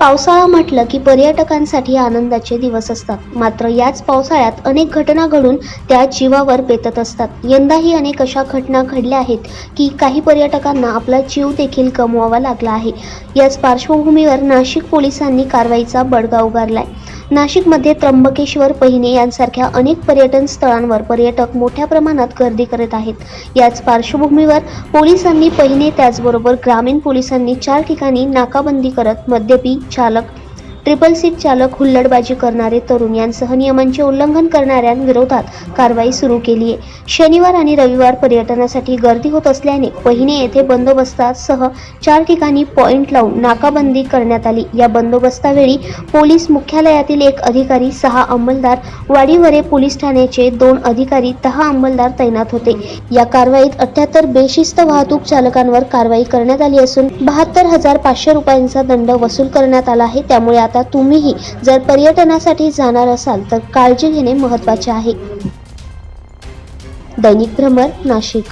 पावसाळा म्हटलं की पर्यटकांसाठी आनंदाचे दिवस असतात. मात्र याच पावसाळ्यात अनेक घटना घडून त्या जीवावर बेतत असतात. यंदाही अनेक अशा घटना घडल्या आहेत की काही पर्यटकांना आपला जीव देखील गमवावा लागला आहे. याच पार्श्वभूमीवर नाशिक पोलिसांनी कारवाईचा बडगा उगारलाय. नाशिकमध्ये त्र्यंबकेश्वर पहिने यांसारख्या अनेक पर्यटन स्थळांवर पर्यटक मोठ्या प्रमाणात गर्दी करत आहेत. याच पार्श्वभूमीवर पोलिसांनी पहिने त्याचबरोबर ग्रामीण पोलिसांनी चार ठिकाणी नाकाबंदी करत मद्यपी चालक ट्रिपल सीट चालक हुल्लडबाजी करणारे तरुण यांसह नियमांचे उल्लंघन करणाऱ्यांविरोधात कारवाई सुरू केली आहे. शनिवार आणि रविवार पर्यटनासाठी गर्दी होत असल्याने पहिने येथे बंदोबस्तासह चार ठिकाणी पॉईंट लावून नाकाबंदी करण्यात आली. या बंदोबस्तावेळी पोलीस मुख्यालयातील एक अधिकारी सहा अंमलदार वाडीवरे पोलीस ठाण्याचे दोन अधिकारी दहा अंमलदार तैनात होते. या कारवाईत अठ्याहत्तर बेशिस्त वाहतूक चालकांवर कारवाई करण्यात आली असून बहात्तर हजार पाचशे रुपयांचा दंड वसूल करण्यात आला आहे. त्यामुळे आता तुम्हीही जर पर्यटनासाठी जाणार असाल तर काळजी घेणे महत्त्वाचे आहे. दैनिक भ्रमर नाशिक.